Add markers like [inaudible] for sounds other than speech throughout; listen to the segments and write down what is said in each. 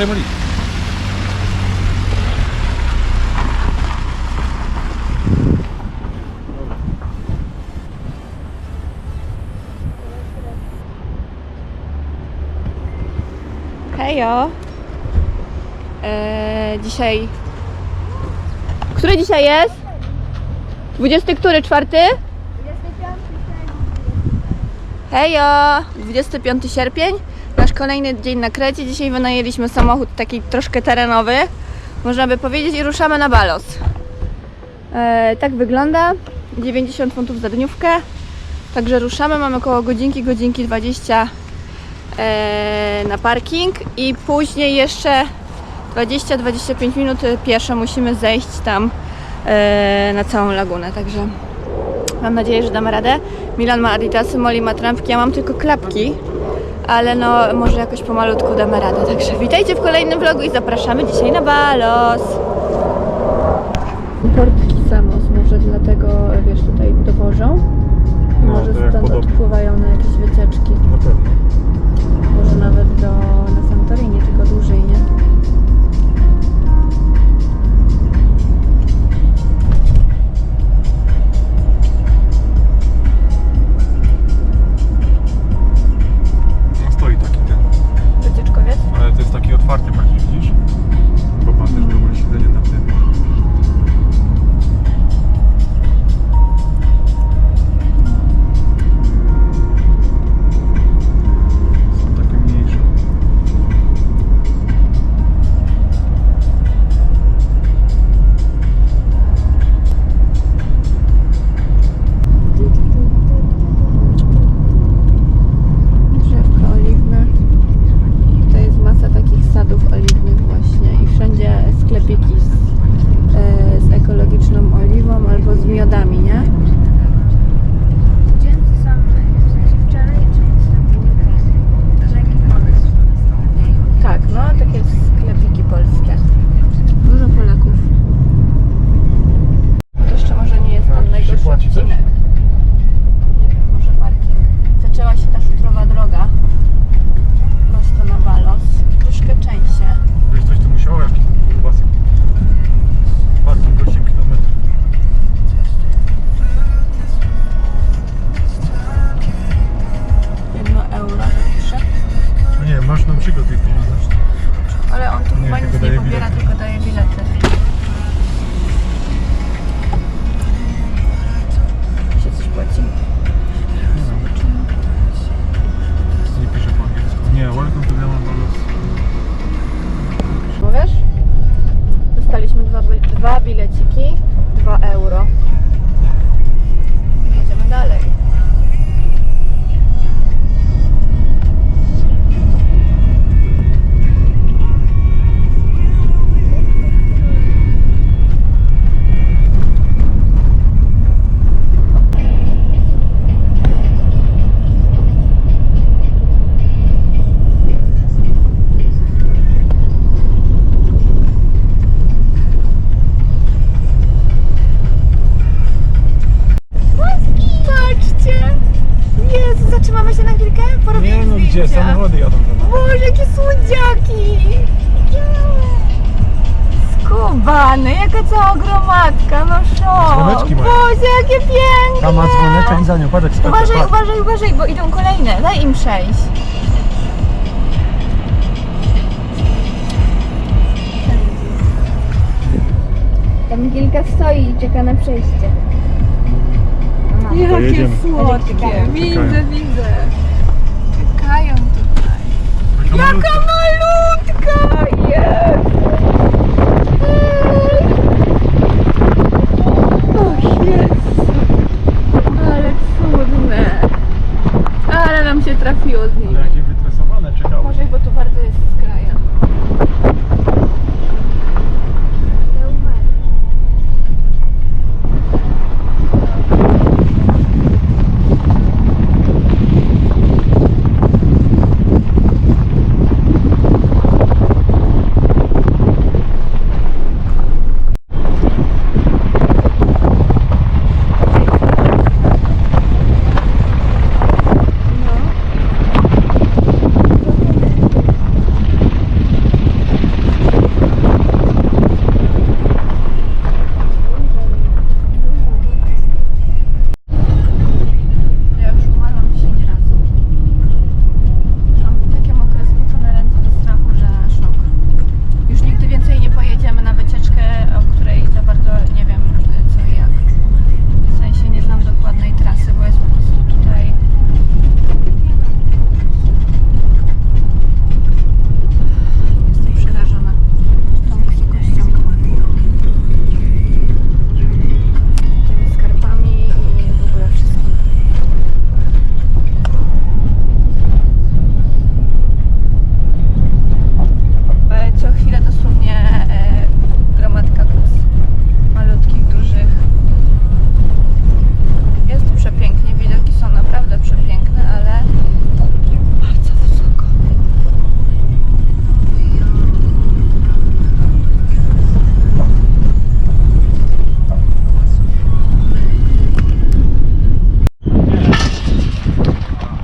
Uważaj, Moli. Hejo. Eee, dzisiaj... Który dzisiaj jest? 20 który? Czwarty? Hejo! 25 sierpień. Nasz kolejny dzień na Krecie. Dzisiaj wynajęliśmy samochód taki troszkę terenowy. Można by powiedzieć i ruszamy na Balos. Eee, tak wygląda. 90 funtów za dniówkę. Także ruszamy. Mamy około godzinki, godzinki 20 e, na parking i później jeszcze 20-25 minut pieszo musimy zejść tam e, na całą lagunę, także mam nadzieję, że damy radę. Milan ma adidasy, Molly ma trampki, ja mam tylko klapki, ale no może jakoś pomalutku damy radę, także witajcie w kolejnym vlogu i zapraszamy dzisiaj na Balos. Port Samos może dlatego, wiesz, tutaj dowożą. No, Może stąd podobnie. odpływają na jakieś wycieczki. Na pewno. Może nawet do Skubany, jaka cała gromadka, no szok! Dzwoneczki mają. Boże, jakie piękne! Tam ma dzwoneczek i za nią, patrz jak skacze, Uważaj, patrz. uważaj, uważaj, bo idą kolejne, daj im przejść. Tam kilka stoi i czeka na przejście. Jakie jedziemy. słodkie, Czekają. widzę, widzę. Czekają tutaj. Jaka malutka. malutka jest!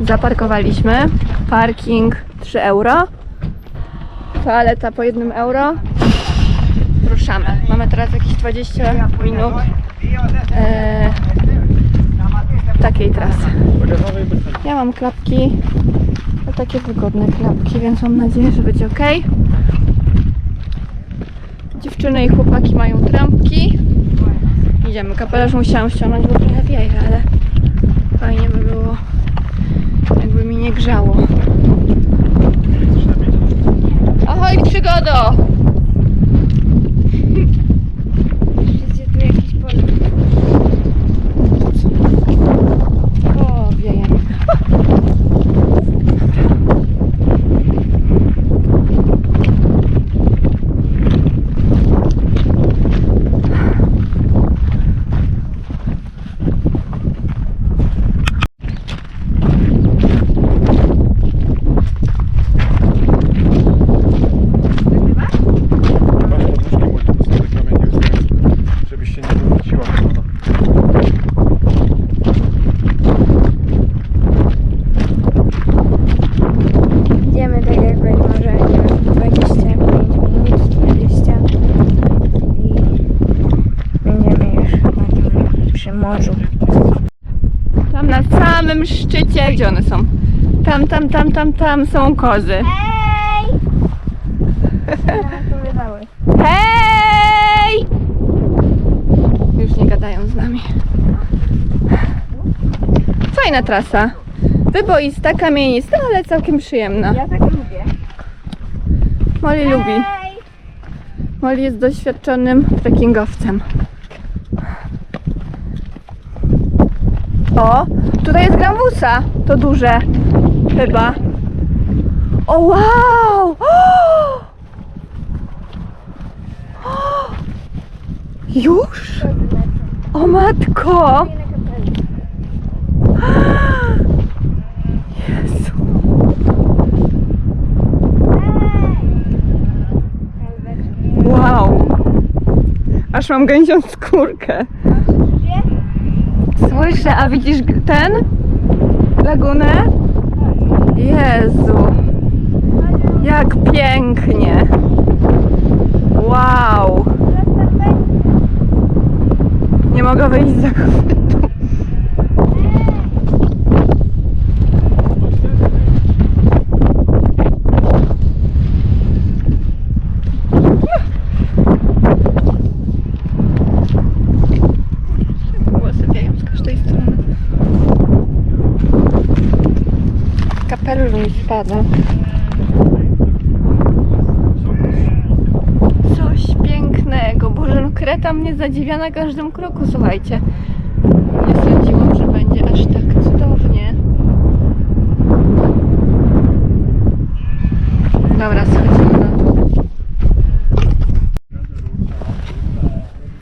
Zaparkowaliśmy. Parking 3 euro. Toaleta po 1 euro. Ruszamy. Mamy teraz jakieś 20 minut e, takiej trasy. Ja mam klapki, to takie wygodne klapki, więc mam nadzieję, że będzie ok. Dziewczyny i chłopaki mają trampki. Idziemy. Kapelusz musiałam ściągnąć, bo trochę wieje, ale fajnie by było, jakby mi nie grzało. Chcesz napić? Ahoj, przygodo! Widzicie tu jakiś pole. O, wieje. Masz podróżki, może tu sobie kamienie wystawiać, żebyś się nie wywróciła. kolana. Idziemy tak jakoś może nie wiem, 25 minut, 20 i będziemy już chyba tam przy morzu. Tam na samym szczycie, gdzie one są? Tam, tam, tam, tam, tam są kozy. Hej! Hej! Już nie gadają z nami. Fajna trasa. Wyboista, kamienista, ale całkiem przyjemna. Ja tak lubię. Molly lubi. Hej! Molly jest doświadczonym trekkingowcem. O, tutaj jest Grambusa. To duże. Chyba. O, wow! O! Już? O matko! Jezu. Wow! Aż mam gęsią skórkę. Słyszę, a widzisz ten? Lagunę? Jezu! Jak pięknie! Wow! Nie mogę wyjść z Spada. Coś pięknego. Boże, no Kreta mnie zadziwia na każdym kroku, słuchajcie. Nie sądziłam, że będzie aż tak cudownie. Dobra, schodzimy na dół.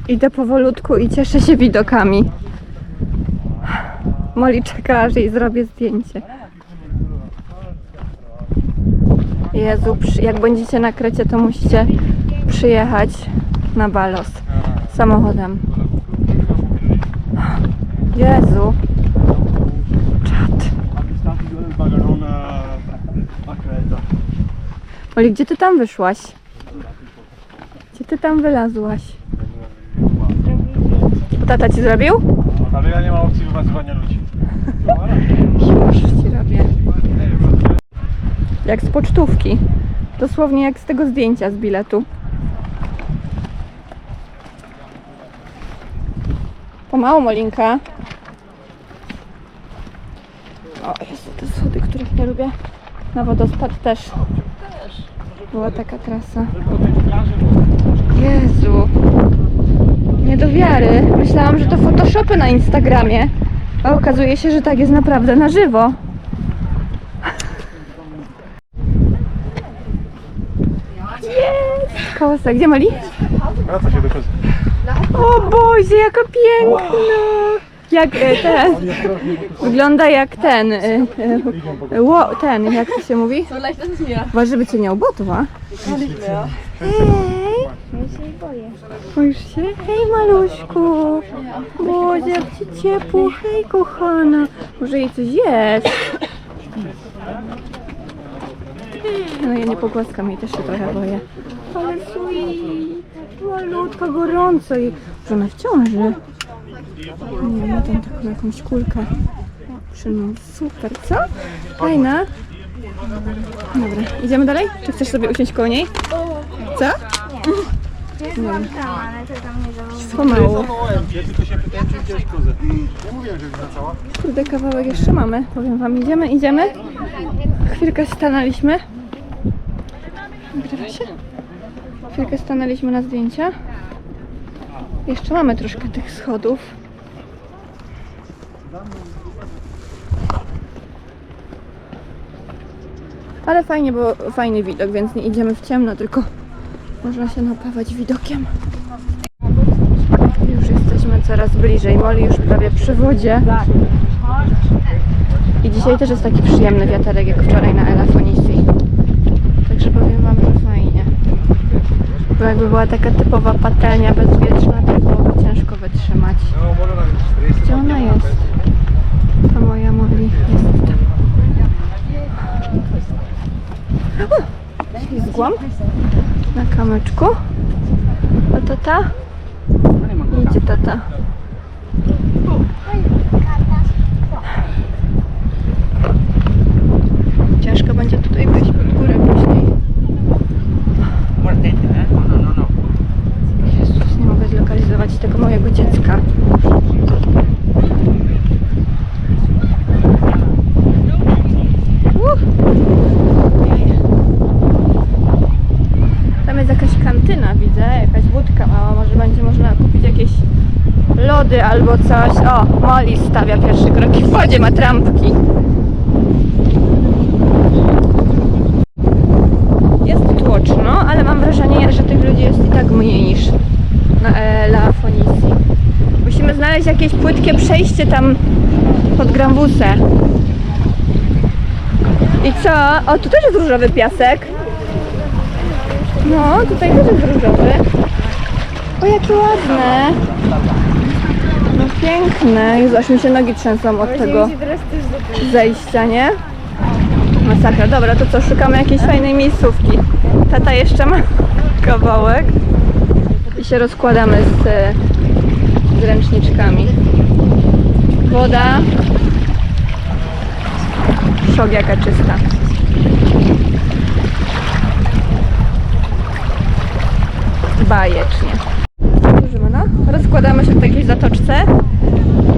Idę powolutku i cieszę się widokami. Moli czeka, aż jej zrobię zdjęcie. Jezu, jak będziecie na Krecie, to musicie przyjechać na Balos samochodem. Jezu. Czad. Moli, gdzie ty tam wyszłaś? Gdzie ty tam wylazłaś? Tata ci zrobił? Ale ja nie mam opcji wymazywania ludzi. [laughs] Już ci robię. Jak z pocztówki. Dosłownie jak z tego zdjęcia z biletu. Pomału, Molinka. O, Jezu, te schody, których nie lubię. Na wodospad też. Była taka trasa. Jezu. Nie do wiary. Myślałam, że to photoshopy na Instagramie. A okazuje się, że tak jest naprawdę na żywo. Jest! Kołosek. Gdzie Moli? Wraca się do kozy. O Boże, jaka piękna! Jak e, ten. Wygląda jak ten. E, e, ło, ten, jak to się mówi? Uważaj, żeby cię nie obotła. Hej! Ja się boję. Boisz się? Hej maluszku! Boże, jak ci ciepło. Hej kochana. Może jej coś jest? No ja nie pogłaskam jej, też się trochę boję. Ale sweet, malutka, gorąco i że w ciąży. Nie, ma tam taką jakąś kulkę. Przyną super, co? Fajna. Dobra, idziemy dalej? Czy chcesz sobie usiąść koło niej? Co? Jest mam tam, ale to tam nie założę. Pomału. Mówiłem, że. Kurde, kawałek jeszcze mamy. Powiem wam, idziemy, idziemy. Chwilkę stanęliśmy. Nagrywa się? Chwilkę stanęliśmy na zdjęcia. Jeszcze mamy troszkę tych schodów. Ale fajnie, bo fajny widok, więc nie idziemy w ciemno, tylko można się napawać widokiem. Już jesteśmy coraz bliżej. Moli już prawie przy wodzie. Dzisiaj też jest taki przyjemny wiaterek jak wczoraj na Elafonisji. Także powiem Wam, że fajnie. Bo jakby była taka typowa patelnia bezwietrzna, to byłoby ciężko wytrzymać. Może nam 40 Gdzie ona jest? A moja Moli jest tam. Ślizgłam na kamyczku. A tata? Idzie tata. Ciężko będzie tutaj wejść pod górę później. Jezus, nie mogę zlokalizować tego mojego dziecka. Uh. Tam jest jakaś kantyna, widzę, jakaś budka mała, może będzie można kupić jakieś lody albo coś. O, Molly stawia pierwsze kroki w wodzie, ma trampki. Jest tłoczno, ale mam wrażenie, że tych ludzi jest i tak mniej niż na e, La. Musimy znaleźć jakieś płytkie przejście tam pod Granwusę. I co? O, tu też jest różowy piasek. No, tutaj też jest różowy. O, jakie ładne. No piękne. Jezu, aż mi się nogi trzęsą od tego zejścia, nie? Masakra. Dobra, to co, szukamy jakiejś fajnej miejscówki. Tata jeszcze ma [laughs] kawałek. Się rozkładamy z, z ręczniczkami. Woda. Szok jaka czysta. Bajecznie. No? Rozkładamy się w takiej zatoczce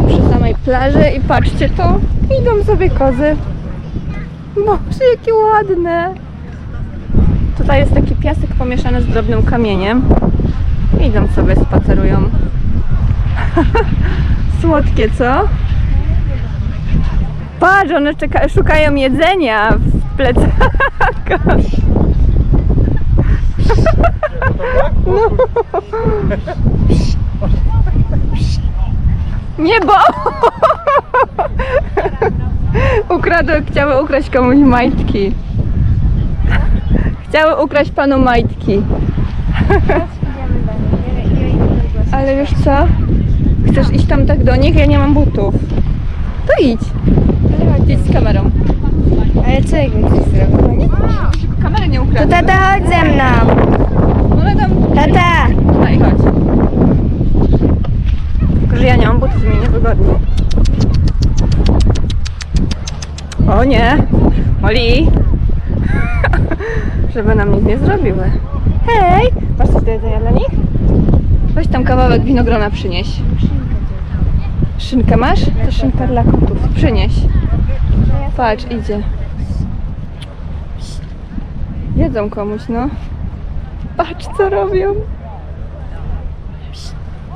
przy samej plaży i patrzcie to, idą sobie kozy. Boże, jakie ładne. Tutaj jest taki piasek pomieszany z drobnym kamieniem. Idą sobie, spacerują. [laughs] Słodkie, co? Patrz, one szukają jedzenia w plecakach. No. Nie! Ukradły, chciały ukraść komuś majtki. Chciały ukraść panu majtki. Idziemy do nich. Ja, ja idę do głosu. Ale wiesz co? Chcesz iść tam tak do nich? Ja nie mam butów. To idź. Idź z kamerą. Ale co jak mi coś zrobił? Kamery nie To ukradł. tata chodź ze mną! No ale tam... Tata! Tutaj, chodź. Tylko, że ja nie mam butów mi niewygodnie. O nie! Oli! [laughs] Żeby nam nic nie zrobiły. Hej! Masz coś do jedzenia dla nich? Weź tam kawałek winogrona przynieś. Szynkę masz? To szynka dla kotów. Przynieś. Patrz, idzie. Jedzą komuś, no. Patrz, co robią.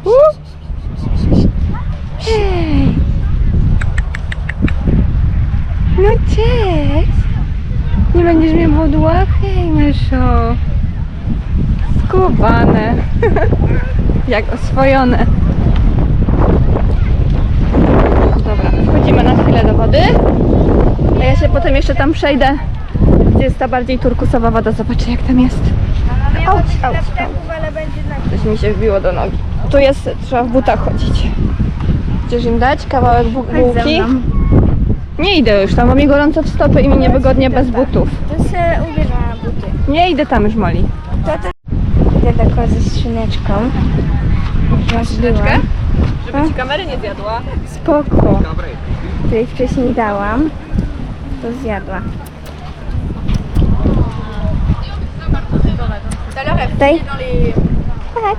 U! Hej! No cześć! Nie będziesz mnie budła? Hej, myszo! Skubane. [laughs] Jak oswojone. Dobra, wchodzimy na chwilę do wody. A ja się potem jeszcze tam przejdę, gdzie jest ta bardziej turkusowa woda. Zobaczę jak tam jest. Auć, auć, Coś mi się wbiło do nogi. Tu jest, trzeba w butach chodzić. Chcesz im dać kawałek bu- bułki? Nie idę już tam, bo mi gorąco w stopy i mi niewygodnie bez butów. To się ubierze na buty. Nie idę tam już, Moli. To to... Idę do kozy z szyneczką. Rozbiłam. Żeby ci kamery nie zjadła. Spoko. Której wcześniej dałam. To zjadła. Tutaj. Chodź.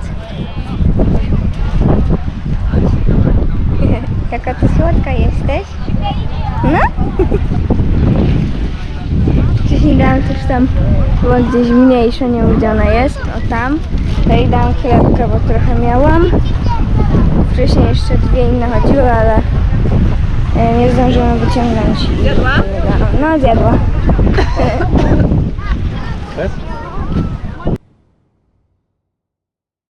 [laughs] Jaka ty słodka jesteś. No? [laughs] Wcześniej dałam też tam, była gdzieś mniejsza, nieudziana jest. O tam. Tutaj dałam chlebkę, bo trochę miałam. Wcześniej jeszcze dwie inne chodziły, ale e, nie zdążyłam wyciągnąć. Zjadła? No, zjadła. [laughs] [laughs]